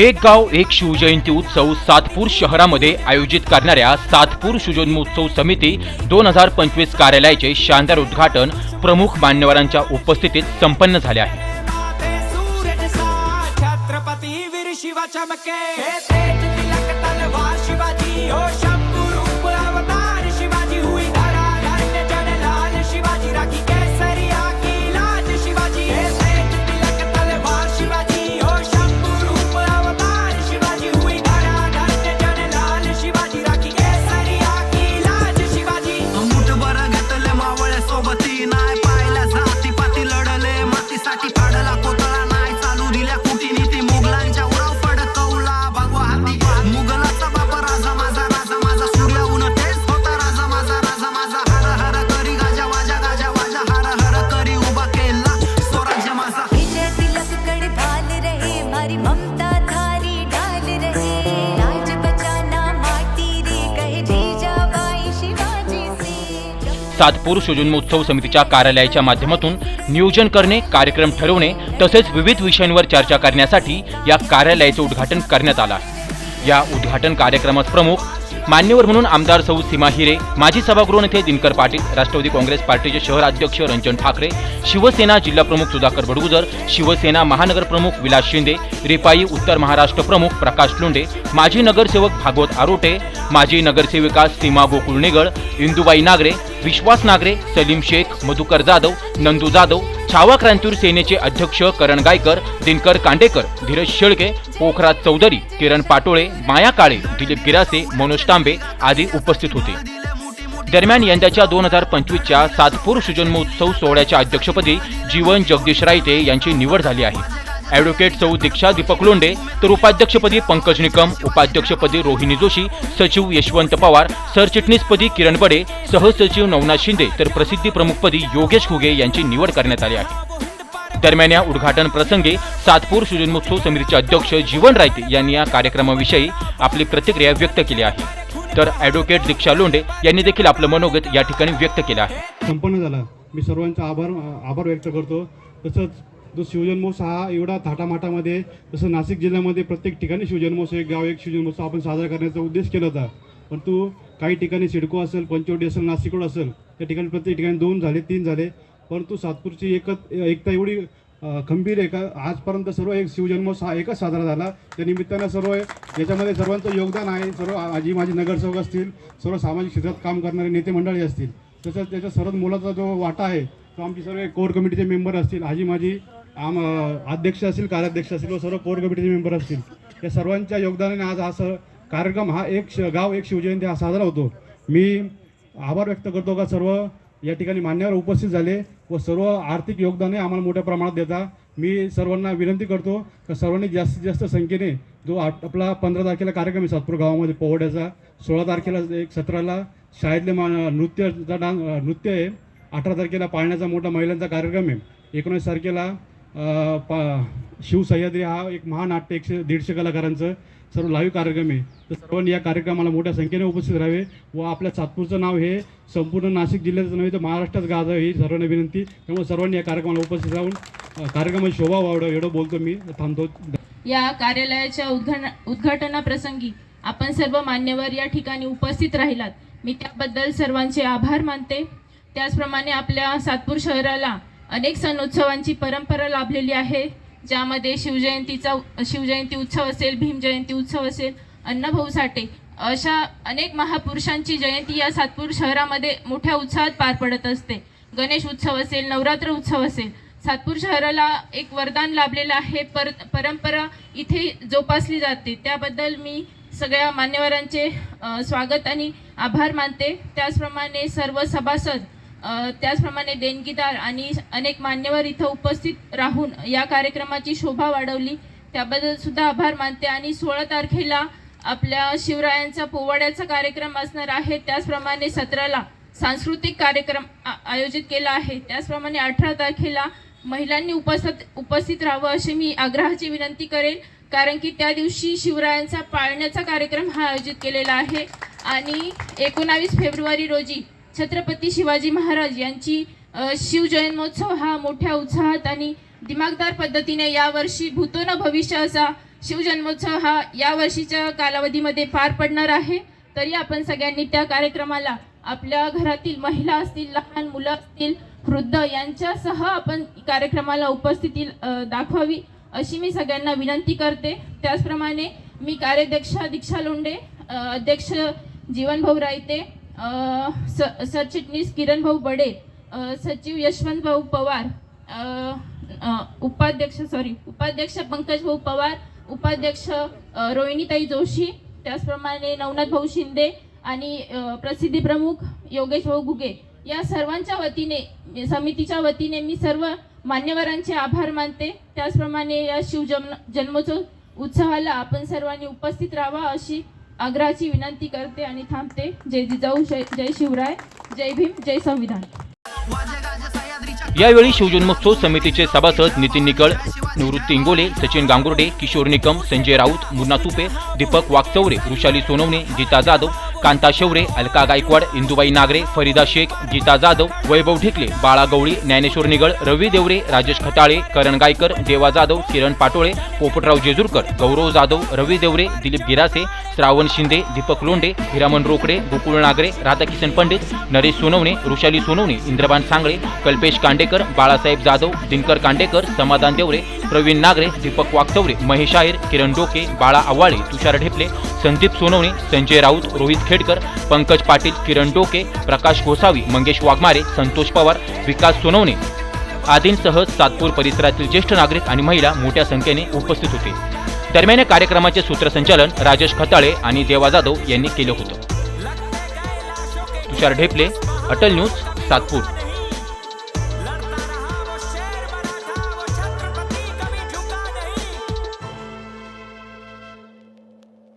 एक गाव एक शिवजयंती उत्सव सातपूर शहरामध्ये आयोजित करणाऱ्या सातपूर शिवजन्मोत्सव समिती दोन हजार पंचवीस कार्यालयाचे शानदार उद्घाटन प्रमुख मान्यवरांच्या उपस्थितीत संपन्न झाले आहे. ते सातपूर सुजन्मोत्सव समितीच्या कार्यालयाच्या माध्यमातून नियोजन करणे कार्यक्रम ठरवणे तसेच विविध विषयांवर चर्चा करण्यासाठी या कार्यालयाचे उद्घाटन करण्यात आलं. या उद्घाटन कार्यक्रमात प्रमुख मान्यवर म्हणून आमदार सौ सीमा हिरे माजी सभागृह नेते दिनकर पाटील राष्ट्रवादी काँग्रेस पार्टीचे शहर अध्यक्ष रंजन ठाकरे शिवसेना जिल्हाप्रमुख सुधाकर बडगुजर शिवसेना महानगर प्रमुख विलास शिंदे रिपाई उत्तर महाराष्ट्र प्रमुख प्रकाश लोंढे माजी नगरसेवक भागवत आरोटे माजी नगरसेविका सीमा गोकुळ निगळ इंदुबाई नागरे विश्वास नागरे सलीम शेख मधुकर जाधव नंदू जाधव छावा क्रांतूर सेनेचे अध्यक्ष करण गायकर दिनकर कांडेकर धीरज शेळके पोखराज चौधरी किरण पाटोळे माया काळे दिलीप गिरासे मनोज तांबे आदी उपस्थित होते. दरम्यान यंदाच्या दोन हजार पंचवीसच्या सातपूर सुजन्मोत्सव सोहळ्याच्या अध्यक्षपदी जीवन जगदीश रायते यांची निवड झाली आहे. ॲडव्होकेट सौ दीक्षा दीपक लोंडे तर उपाध्यक्षपदी पंकज निकम उपाध्यक्षपदी रोहिणी जोशी सचिव यशवंत पवार सरचिटणीसपदी किरण बडे सहसचिव नवनाथ शिंदे तर प्रसिद्धी प्रमुखपदी योगेश खुगे यांची निवड करण्यात आली आहे. दरम्यान या उद्घाटन प्रसंगी सातपूर सृजनमोत्सव समितीचे अध्यक्ष जीवन रायते यांनी या कार्यक्रमाविषयी आपली प्रतिक्रिया व्यक्त केली आहे. तर ॲडव्होकेट दीक्षा लोंडे यांनी देखील आपलं मनोगत या ठिकाणी व्यक्त केलं आहे. संपन्न झाला. मी सर्वांचा आभार आभार व्यक्त करतो. तसंच जो शिवजन्मोत्सव हा एवढा थाटामाटामध्ये जसं नाशिक जिल्ह्यामध्ये प्रत्येक ठिकाणी शिवजन्मोत्सव एक गाव एक शिवजन्मोत्सव आपण साजरा करण्याचा उद्देश केला होता. परंतु काही ठिकाणी सिडको असेल पंचवटी असेल नाशिक रोड असेल त्या ठिकाणी प्रत्येक ठिकाणी दोन झाले तीन झाले. परंतु सातपूरची एकच एकता एवढी खंबीर आहे का? आजपर्यंत सर्व एक शिवजन्मोत्सव हा एकच साजरा झाला. त्या निमित्तानं सर्व याच्यामध्ये सर्वांचं योगदान आहे. सर्व आजी माझी नगरसेवक असतील सर्व सामाजिक क्षेत्रात काम करणारे नेते मंडळी असतील. तसंच त्याच्या सर्वात मोलाचा जो वाटा आहे तो आमची सर्व कोर कमिटीचे मेंबर असतील आजी माझी आम अध्यक्ष असतील कार्याध्यक्ष असतील व सर्व कोर कमिटीचे मेंबर असतील या सर्वांच्या योगदानाने आज हा स कार्यक्रम हा एक श- गाव एक शिवजयंती हा साजरा होतो. मी आभार व्यक्त करतो का सर्व या ठिकाणी मान्यवर उपस्थित झाले व सर्व आर्थिक योगदाने आम्हाला मोठ्या प्रमाणात देता. मी सर्वांना विनंती करतो का सर्वांनी जास्तीत जास्त संख्येने जो आठ आपला पंधरा तारखेला कार्यक्रम आहे सातपूर गावामध्ये पोवड्याचा सोळा तारखेला एक सतराला शाळेतले मा नृत्यचा डान्स नृत्य आहे. अठरा तारखेला पाळण्याचा मोठा महिलांचा कार्यक्रम आहे. एकोणीस तारखेला पा शिवसह्याद्री हा एक महानाट्य एकशे दीडशे कलाकारांचं सर्व लाईव्ह कार्यक्रम आहे. तर सर्वांनी या कार्यक्रमाला मोठ्या संख्येने उपस्थित राहावे व आपल्या सातपूरचं नाव हे संपूर्ण नाशिक जिल्ह्याचं नव्हे तर महाराष्ट्रात गाजावं ही सर्वांना विनंती. त्यामुळे सर्वांनी या कार्यक्रमाला उपस्थित राहून कार्यक्रमाची शोभा वाढव एवढं बोलतो मी थांबतो. या कार्यालयाच्या उद्घाटना उद्घाटनाप्रसंगी आपण सर्व मान्यवर या ठिकाणी उपस्थित राहिलात. मी त्याबद्दल सर्वांचे आभार मानते. त्याचप्रमाणे आपल्या सातपूर शहराला अनेक सणोत्सवांची परंपरा लाभलेली आहे ज्यामध्ये शिवजयंतीचा शिवजयंती उत्सव असेल भीमजयंती उत्सव असेल अण्णाभाऊ साठे अशा अनेक महापुरुषांची जयंती या सातपूर शहरामध्ये मोठ्या उत्साहात पार पडत असते. गणेश उत्सव असेल नवरात्र उत्सव असेल सातपूर शहराला एक वरदान लाभलेलं आहे. पर परंपरा इथे जोपासली जाते. त्याबद्दल मी सगळ्या मान्यवरांचे स्वागत आणि आभार मानते. त्याचप्रमाणे सर्व सभासद त्याचप्रमाणे देणगीदार आणि अनेक मान्यवर इथं उपस्थित राहून या कार्यक्रमाची शोभा वाढवली. त्याबद्दल सुद्धा आभार मानते आणि सोळा तारखेला आपल्या शिवरायांचा पोवाड्याचा कार्यक्रम असणार आहे. त्याचप्रमाणे सतराला सांस्कृतिक कार्यक्रम आ- आयोजित केला आहे. त्याचप्रमाणे अठरा तारखेला महिलांनी उपस्थित उपस्थित राहावं अशी मी आग्रहाची विनंती करेल. कारण की त्या दिवशी शिवरायांचा पाळण्याचा कार्यक्रम हा आयोजित केलेला आहे. आणि एकोणावीस फेब्रुवारी रोजी छत्रपती शिवाजी महाराज यांची अ, हा मोठ्या उत्साहात आणि दिमागदार पद्धतीने यावर्षी भूतो न भविष्य असा शिवजन्मोत्सव हा यावर्षीच्या कालावधीमध्ये पार पडणार आहे. तरी आपण सगळ्यांनी त्या कार्यक्रमाला आपल्या घरातील महिला असतील लहान मुलं असतील वृद्ध यांच्यासह आपण कार्यक्रमाला उपस्थिती दाखवावी अशी मी सगळ्यांना विनंती करते. त्याचप्रमाणे मी कार्याध्यक्षा दीक्षा लोंडे अध्यक्ष जीवनभाऊ रायते स सरचिटणीस किरणभाऊ बडे सचिव यशवंतभाऊ पवार उपाध्यक्ष सॉरी उपाध्यक्ष पंकजभाऊ पवार उपाध्यक्ष रोहिणीताई जोशी त्याचप्रमाणे नवनाथ भाऊ शिंदे आणि प्रसिद्धी प्रमुख योगेश भाऊ घुगे. या सर्वांच्या वतीने समितीच्या वतीने मी सर्व मान्यवरांचे आभार मानते. त्याचप्रमाणे या शिवजन्म जन्मोत्सव उत्सवाला आपण सर्वांनी उपस्थित राहावा अशी आग्रहाची विनंती करते आणि थांबते. जय जिजाऊ जय जय शिवराय जय भीम जय संविधान. यावेळी शिवजन्मोत्सव समितीचे सभासद नितीन निकळ निवृत्ती इंगोले सचिन गांगुर्डे किशोर निकम संजय राऊत मुन्ना तुपे दीपक वागचौरे वृषाली सोनवणे गीता जाधव कांता शेवरे अलका गायकवाड इंदुबाई नागरे फरीदा शेख गीता जाधव वैभव ठिकले बाळा गवळी ज्ञानेश्वर निगळ रवी देवरे राजेश खताळे करण गायकर देवा जाधव किरण पाटोळे पोपटराव जेजूरकर गौरव जाधव रवी देवरे दिलीप गिरासे श्रावण शिंदे दीपक लोंडे हिरामन रोकडे गोकुळ नागरे राधाकिशन पंडित नरेश सोनवणे ऋषाली सोनवणे इंद्रबान सांगळे कल्पेश कांडेकर बाळासाहेब जाधव दिनकर कांडेकर समाधान देवरे प्रवीण नागरे दीपक वागचौरे महेश आहेर किरण डोके बाळा आव्हाळे तुषार ढेपले संदीप सोनवणे संजय राऊत रोहित खेडकर पंकज पाटील किरण डोके प्रकाश गोसावी मंगेश वाघमारे संतोष पवार विकास सोनवणे आदींसह सातपूर परिसरातील ज्येष्ठ नागरिक आणि महिला मोठ्या संख्येने उपस्थित होते. दरम्यान या कार्यक्रमाचे सूत्रसंचालन राजेश खताळे आणि देवा जाधव यांनी केलं होतं. तुषार ढेपले अटल न्यूज सातपूर.